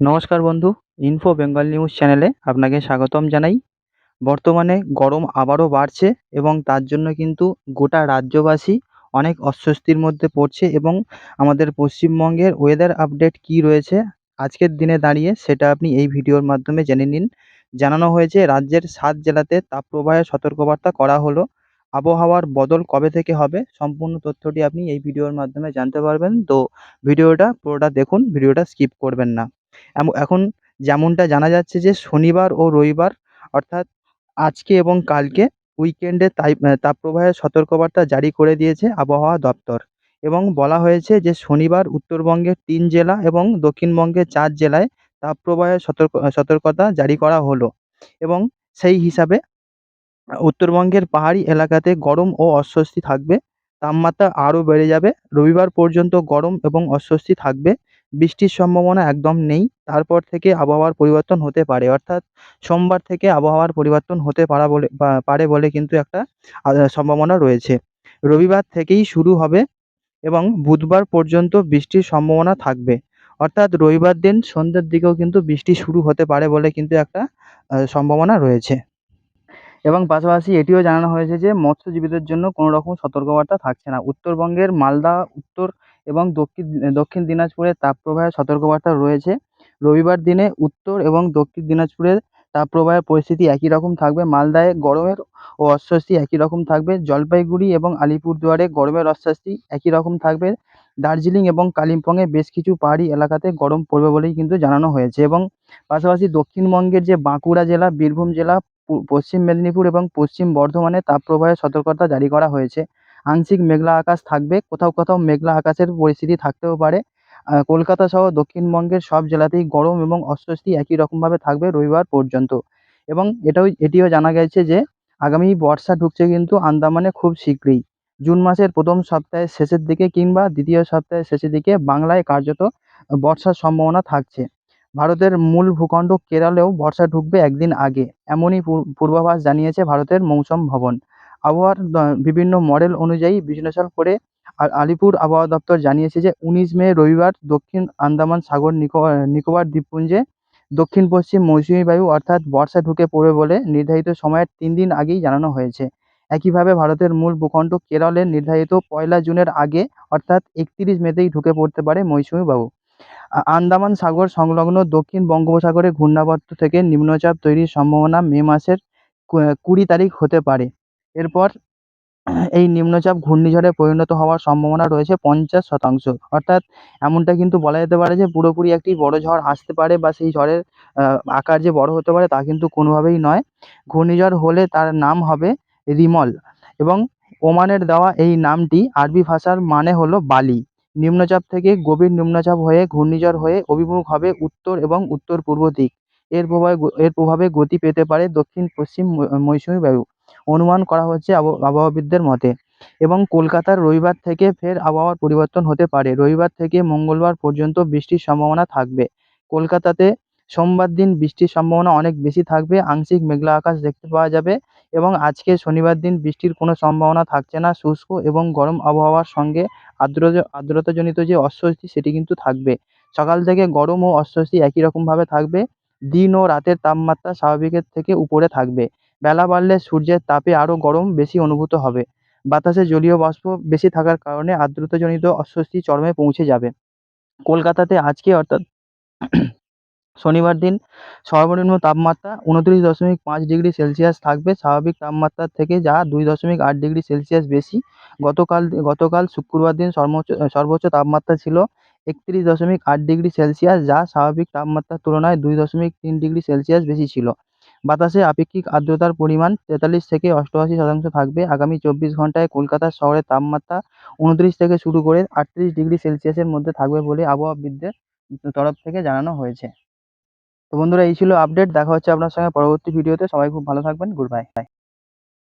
নমস্কার বন্ধু info Bengal news চ্যানেলে আপনাকে স্বাগতম জানাই। বর্তমানে গরম আবারও বাড়ছে এবং তার জন্য কিন্তু গোটা রাজ্যবাসী অনেক অস্বস্তির মধ্যে পড়ছে এবং আমাদের পশ্চিমবঙ্গের ওয়েদার আপডেট কী রয়েছে, আজকের দিনে দাঁড়িয়ে সেটা আপনি এই ভিডিওর মাধ্যমে জেনে নিন। জানানো হয়েছে রাজ্যের সাত জেলাতে তাপপ্রবাহের সতর্কবার্তা করা হলো। আবহাওয়ার বদল কবে থেকে হবে সম্পূর্ণ তথ্যটি আপনি এই ভিডিওর মাধ্যমে জানতে পারবেন। তো ভিডিওটা পুরোটা দেখুন, ভিডিওটা স্কিপ করবেন না। এখন যেমনটা জানা যাচ্ছে যে শনিবার ও রবিবার, অর্থাৎ আজকে এবং কালকে উইকেন্ডে তাই তাপপ্রবাহের সতর্কবার্তা জারি করে দিয়েছে আবহাওয়া দপ্তর এবং বলা হয়েছে যে শনিবার উত্তরবঙ্গের তিন জেলা এবং দক্ষিণবঙ্গের চার জেলায় তাপপ্রবাহের সতর্ক, সতর্কতা জারি করা হলো এবং সেই হিসাবে উত্তরবঙ্গের পাহাড়ি এলাকাতে গরম ও অস্বস্তি থাকবে, তাপমাত্রা আরও বেড়ে যাবে, রবিবার পর্যন্ত গরম এবং অস্বস্তি থাকবে বৃষ্টির সম্ভাবনা একদম নেই। তারপর থেকে আবহাওয়ার পরিবর্তন হতে পারে। অর্থাৎ সোমবার থেকে আবহাওয়ার পরিবর্তন হতে পারা বলে পারে বলে কিন্তু একটা সম্ভাবনা রয়েছে। রবিবার থেকেই শুরু হবে এবং বুধবার পর্যন্ত বৃষ্টির সম্ভাবনা থাকবে। অর্থাৎ রবিবার দিন সন্ধ্যের দিকেও কিন্তু বৃষ্টি শুরু হতে পারে বলে কিন্তু একটা সম্ভাবনা রয়েছে। এবং পাশাপাশি এটিও জানানো হয়েছে যে মৎস্যজীবীদের জন্য কোনো রকম সতর্কবার্তা থাকছে না। উত্তরবঙ্গের মালদা, উত্তর এবং দক্ষিণ দক্ষিণ দিনাজপুরের তাপপ্রবাহের সতর্কবার্তা রয়েছে। রবিবার দিনে উত্তর এবং দক্ষিণ দিনাজপুরের তাপপ্রবাহের পরিস্থিতি একই রকম থাকবে। মালদায় গরমের ও অস্বস্তি একই রকম থাকবে। জলপাইগুড়ি এবং আলিপুরদুয়ারে গরমের অস্বস্তি একই রকম থাকবে। দার্জিলিং এবং কালিম্পংয়ে বেশ কিছু পাহাড়ি এলাকাতে গরম পড়বে বলেই কিন্তু জানানো হয়েছে এবং পাশাপাশি দক্ষিণবঙ্গের যে বাঁকুড়া জেলা, বীরভূম জেলা পশ্চিম মেদিনীপুর এবং পশ্চিম বর্ধমানে তাপপ্রবাহের সতর্কতা জারি করা হয়েছে। আংশিক মেঘলা আকাশ থাকবে। কোথাও কোথাও মেঘলা আকাশের পরিস্থিতি থাকতেও পারে। কলকাতা সহ দক্ষিণবঙ্গের সব জেলাতেই গরম এবং অস্বস্তি একই রকমভাবে থাকবে রবিবার পর্যন্ত। এবং এটাও, এটিও জানা গেছে যে, আগামী বর্ষা ঢুকছে কিন্তু আন্দামানে খুব শীঘ্রই। জুন মাসের প্রথম সপ্তাহের শেষের দিকে কিংবা দ্বিতীয় সপ্তাহের শেষের দিকে বাংলায় কার্যত বর্ষার সম্ভাবনা থাকছে। ভারতের মূল ভূখণ্ড কেরালেও বর্ষা ঢুকবে একদিন আগে, এমনই পূর্বাভাস জানিয়েছে ভারতের মৌসুম ভবন। আবহাওয়ার বিভিন্ন মডেল অনুযায়ী বিশ্লেষণ করে আলিপুর আবহাওয়া দপ্তর জানিয়েছে যে উনিশ মে রবিবার দক্ষিণ আন্দামান সাগর নিকোবর দ্বীপপুঞ্জে দক্ষিণ পশ্চিম মৌসুমী বায়ু অর্থাৎ বর্ষা ঢুকে পড়বে বলে নির্ধারিত সময়ের তিন দিন আগেই জানানো হয়েছে। একইভাবে ভারতের মূল ভূখণ্ড কেরলের নির্ধারিত পয়লা জুনের আগে অর্থাৎ একত্রিশ মেতেই ঢুকে পড়তে পারে মৌসুমী বায়ু। আন্দামান সাগর সংলগ্ন দক্ষিণ বঙ্গোপসাগরে ঘূর্ণাবর্ত থেকে নিম্নচাপ তৈরির সম্ভাবনা মে মাসের কুড়ি তারিখ হতে পারে। এরপর এই নিম্নচাপ ঘূর্ণিঝড়ে পরিণত হওয়ার সম্ভাবনা রয়েছে পঞ্চাশ শতাংশ। অর্থাৎ এমনটা কিন্তু বলা যেতে পারে যে পুরোপুরি একটি বড় ঝড় আসতে পারে বা সেই ঝড়ের আকার যে বড় হতে পারে তা কিন্তু কোনোভাবেই নয়। ঘূর্ণিঝড় হলে তার নাম হবে রিমল এবং ওমানের দেওয়া এই নামটি আরবি ভাষার মানে হলো বালি। নিম্নচাপ থেকে গভীর নিম্নচাপ হয়ে ঘূর্ণিঝড় হয়ে অভিমুখ হবে উত্তর এবং উত্তর পূর্ব দিক। এর প্রভাবে এর প্রভাবে গতি পেতে পারে দক্ষিণ পশ্চিম মৌসুমী বায়ু। অনুমান করা হচ্ছে আবহ- আবহাওয়াবিদদের মতে। এবং কলকাতার রবিবার থেকে ফের আবহাওয়ার পরিবর্তন হতে পারে। রবিবার থেকে মঙ্গলবার পর্যন্ত বৃষ্টির সম্ভাবনা থাকবে। কলকাতাতে সোমবার দিন বৃষ্টির সম্ভাবনা অনেক বেশি থাকবে। আংশিক মেঘলা আকাশ দেখতে পাওয়া যাবে এবং আজকে শনিবার দিন বৃষ্টির কোনো সম্ভাবনা থাকছে না। শুষ্ক এবং গরম আবহাওয়ার সঙ্গে আর্দ্র আর্দ্রতাজনিত যে অস্বস্তি সেটি কিন্তু থাকবে। সকাল থেকে গরম ও অস্বস্তি একই রকমভাবে থাকবে। দিন ও রাতের তাপমাত্রা স্বাভাবিকের থেকে উপরে থাকবে। বেলা বাড়লে সূর্যের তাপে আরও গরম বেশি অনুভূত হবে। বাতাসে জলীয় বাষ্প বেশি থাকার কারণে আর্দ্রতাজনিত অস্বস্তি চরমে পৌঁছে যাবে। কলকাতাতে আজকে অর্থাৎ শনিবার দিন সর্বনিম্ন তাপমাত্রা উনত্রিশ দশমিক পাঁচ ডিগ্রি সেলসিয়াস থাকবে। স্বাভাবিক তাপমাত্রার থেকে যা দুই দশমিক আট ডিগ্রি সেলসিয়াস বেশি। গতকাল গতকাল শুক্রবার দিন সর্বোচ্চ সর্বোচ্চ তাপমাত্রা ছিল একত্রিশ দশমিক আট ডিগ্রি সেলসিয়াস, যা স্বাভাবিক তাপমাত্রার তুলনায় দুই দশমিক তিন ডিগ্রি সেলসিয়াস বেশি ছিল। বাতাসে আপেক্ষিক আর্দ্রতার পরিমাণ তেতাল্লিশ থেকে অষ্টআশি শতাংশ থাকবে। আগামী চব্বিশ ঘন্টায় কলকাতা শহরের তাপমাত্রা উনত্রিশ থেকে শুরু করে আটত্রিশ ডিগ্রি সেলসিয়াসের মধ্যে থাকবে বলে আবহাওয়াবিদদের তরফ থেকে জানানো হয়েছে। তো বন্ধুরা, এই ছিল আপডেট দেখা হচ্ছে আপনার সঙ্গে পরবর্তী ভিডিওতে। সবাই খুব ভালো থাকবেন। Good bye